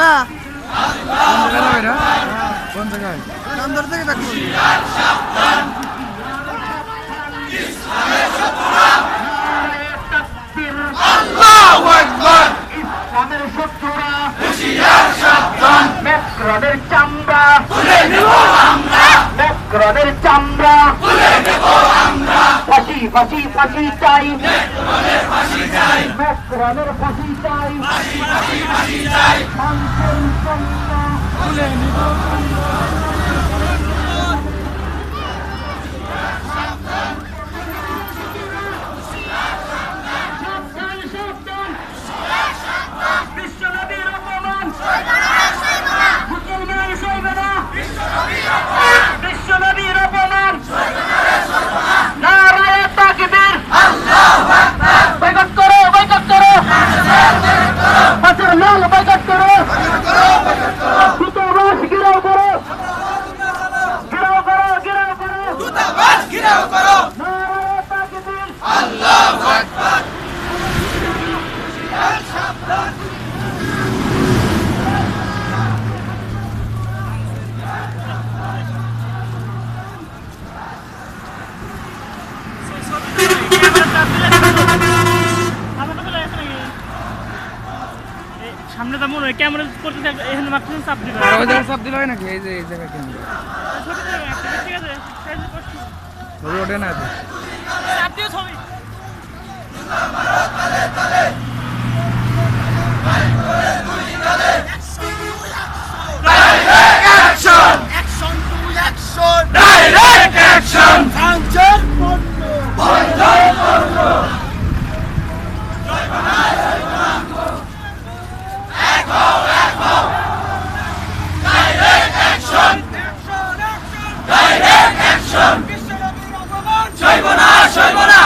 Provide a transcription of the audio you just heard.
না কোন জায়গায় চান্দর থেকে ব্যাক করবি ইসলামের শত্রুরা মেক্রদের চামড়া মেক্রদের চামড়া ফাঁসি ফাঁসি ফাঁসি চাই মেক্রদের ফাঁসি চাই Ule, ঘিরাও করো। সামনে তো মনে হয় ক্যামেরা করতে থাকবে এখানে মাত্র চাপ দিবে। ওই জায়গায় চাপ দিলে হয় নাকি? এই যে এই জায়গায় কেন ছোট ঠিক আছে? ছবি ওঠে না ছবি। Action action to action direct